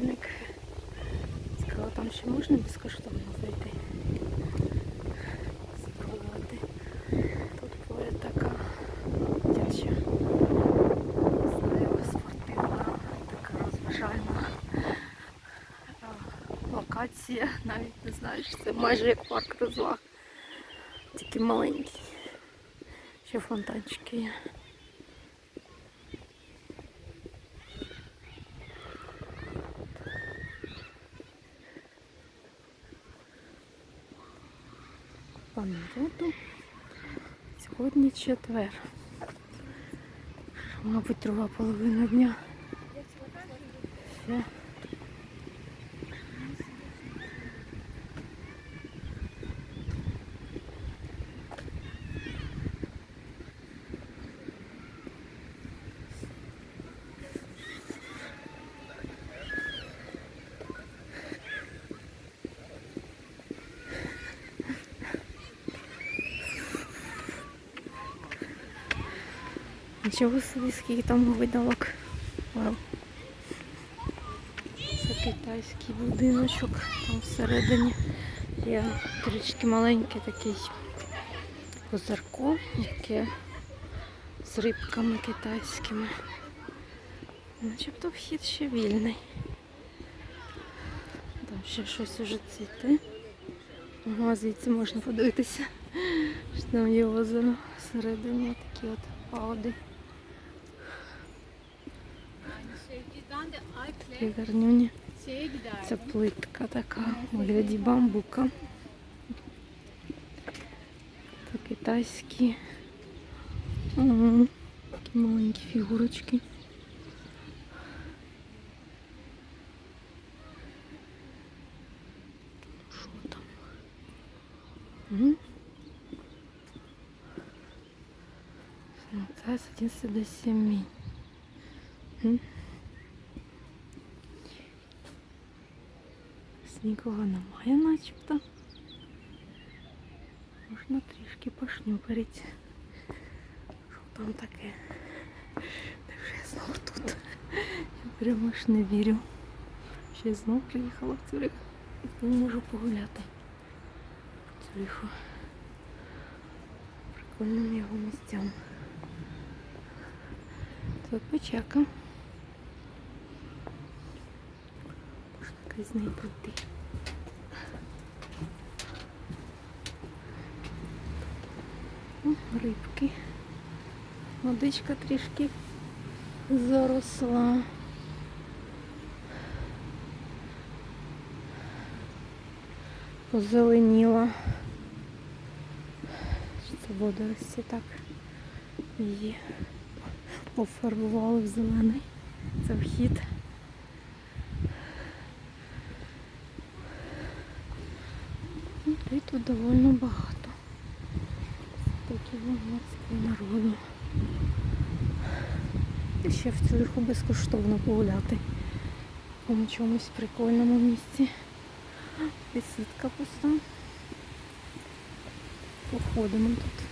Бджільник. Цікаво, там ще можна безкоштовно зайти. Спробувати. Тут поряд така дитяча, спортивна, така розважальна локація. Навіть не знаю, що це майже як парк розваг. Тільки маленький. Ще фонтанчики є. По народу. Сьогодні четвер. Мабуть, друга половина дня. Ще. Нічого собі, скільки там видалок. Вау. Це китайський будиночок там всередині. Є трішки маленький такий озерко, яке з рибками китайськими. Начебто вхід ще вільний. Там ще щось уже цвіте. Ага, звідси можна подивитися, що там є озеро всередині такі от пауди. Такі гарнюні. Це плитка така у вигляді бамбука. Це китайські. Ага, Такі маленькі фігурочки. Що там? М? Ну, Це з 11 до 7. М? Нікого немає начебто. Можна трішки пошнюпарити. Що там таке? Невже я знову тут? Я прямо аж не вірю. Ще я знову приїхала в Цюрих знову можу погуляти. Цюриху. Прикольним його місцям. Тут печака. Можна крізь пройти. Рибки. Водичка трішки заросла. Позеленіла. Це водорості так її пофарбували в зелений. Це вхід. І тут доволі багато. Такі вогнецького народу. І ще в цюрху безкоштовно погуляти. По чомусь прикольному місці. Бесідка пуста. Походимо тут.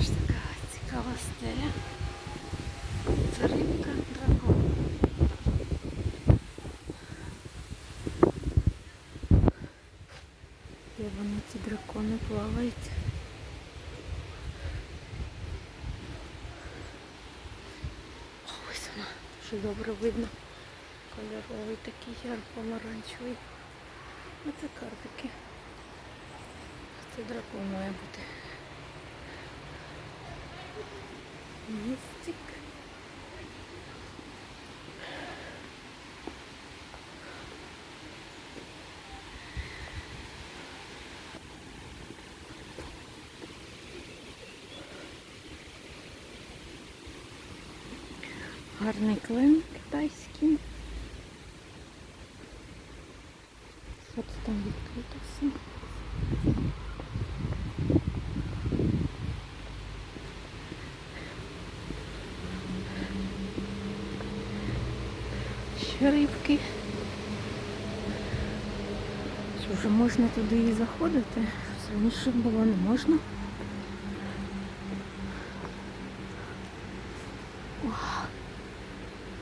Аж така Це рибка дракон. Де вони ці дракони плавають? Ось вона, дуже добре видно. Кольоровий такий ярко-помаранчевий. Оце картики. Це дракон має бути. Містик. Гарний клин китайський. От там відкрито все. Рибки. Що вже можна туди і заходити? Раніше було не можна. О,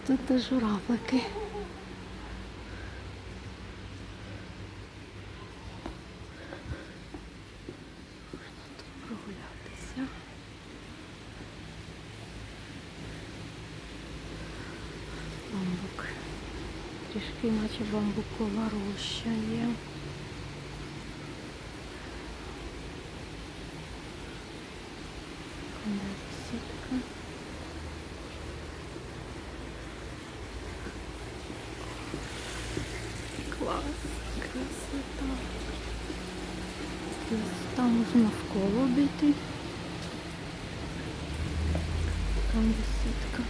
тут журавлики. Можна тут прогулятися. Бамбук. Трішки наче бамбукова роща є. Сітка. Клас, красота. Там можна навколо обійти. Там де сітка.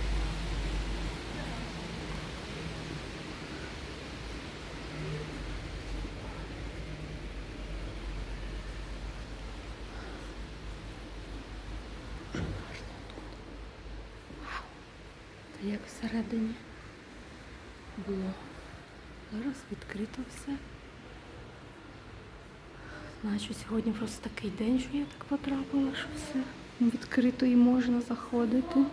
Та як всередині було. Зараз відкрито все. Значить, сьогодні просто такий день, що я так потрапила, що все відкрито і можна заходити.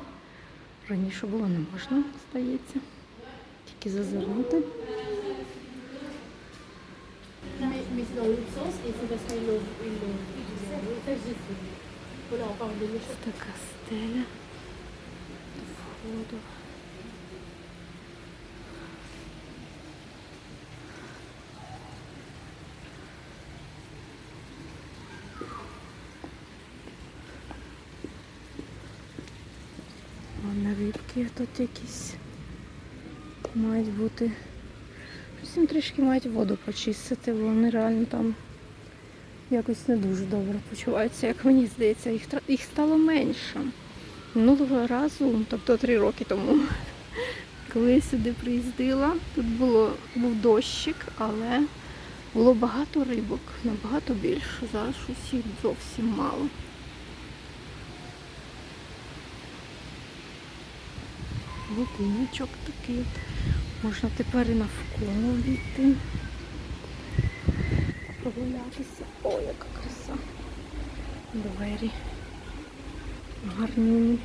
Раніше було не можна, здається. Тільки зазирнути. Mais, mais c'est dans l'autre Вон тут якісь мають бути. Їм трішки мають воду почистити, бо вони реально там якось не дуже добре почуваються, як мені здається, їх, їх стало менше. Минулого разу, тобто три роки тому, коли я сюди приїздила, тут було, був дощик, але було багато рибок, набагато більше. Зараз їх зовсім мало. Будиночок такий. Можна тепер і навколо обійти. Прогулятися. О, яка краса. Двері. Гарні.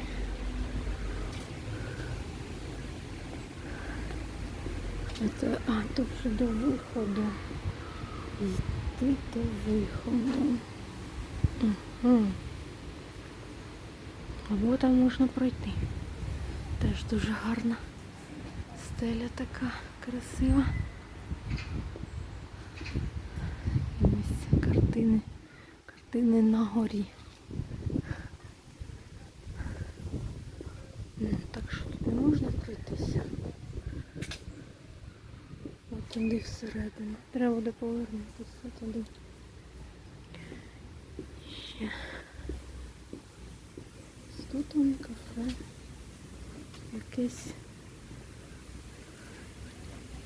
Це, а, то вже до виходу. Йти до виходу. Угу. Або там можна пройти. Теж дуже гарна. Стеля така красива. І ось картини. Картини на горі. Так що тут не можна пройтися. От туди всередину. Треба буде повернутися туди. Ще. Тут он кафе. Якесь.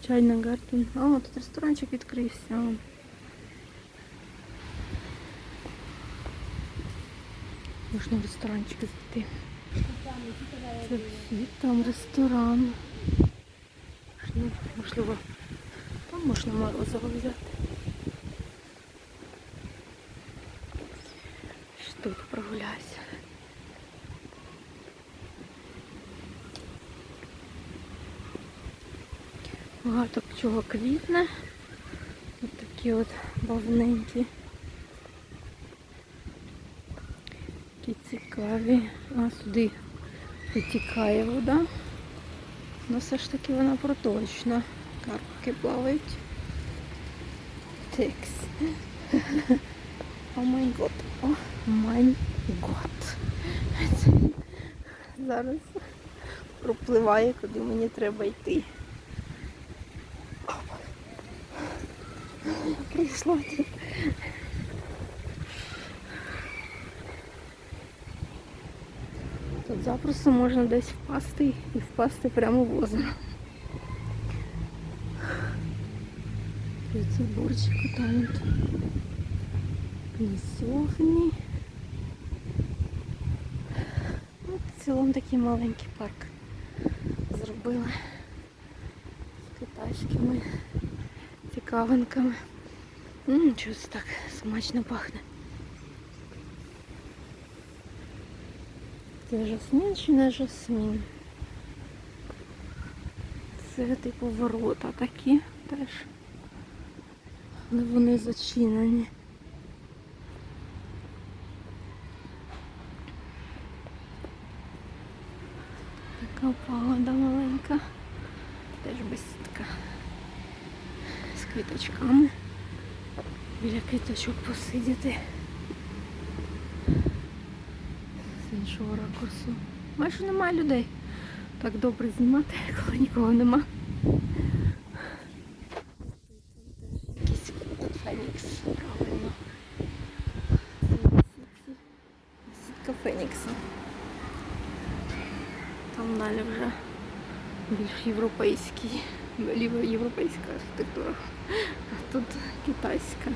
Чайна гарден. О, тут ресторанчик відкрився. Можна в ресторанчик зайти. Це вхід, там ресторан. Можливо, можливо, там можна морозиво взяти. Ще Тут прогуляюся. Багато чого квітне. Ось такі от бавненькі. Такі цікаві. А сюди витікає вода. Ну все ж таки вона проточна. Карпки плавають. Текс. О май гот. О май гот. Зараз пропливає, куди мені треба йти. Прийшла тут. Тут запросто можна десь впасти і впасти прямо в озеро. І це борчик там. Лісовні. От в цілому такий маленький парк зробили. з китайськими цікавинками. М, Щось так смачно пахне. Це жасмін чи не жасмін? Це типу ворота такі теж. Але вони зачинені. Така погода маленька. Теж бесідка. Квіточками. Біля квіточок посидіти. З іншого ракурсу. Майже немає людей. Так добре знімати, коли нікого нема. Фенікс, правильно. Сітка Фенікса. Там далі вже більш європейський, ліво- європейська архітектура. А тут китайська.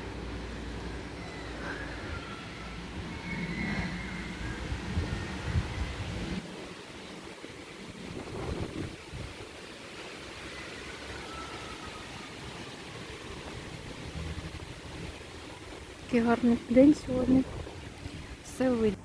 Такий гарний день сьогодні. Все видно.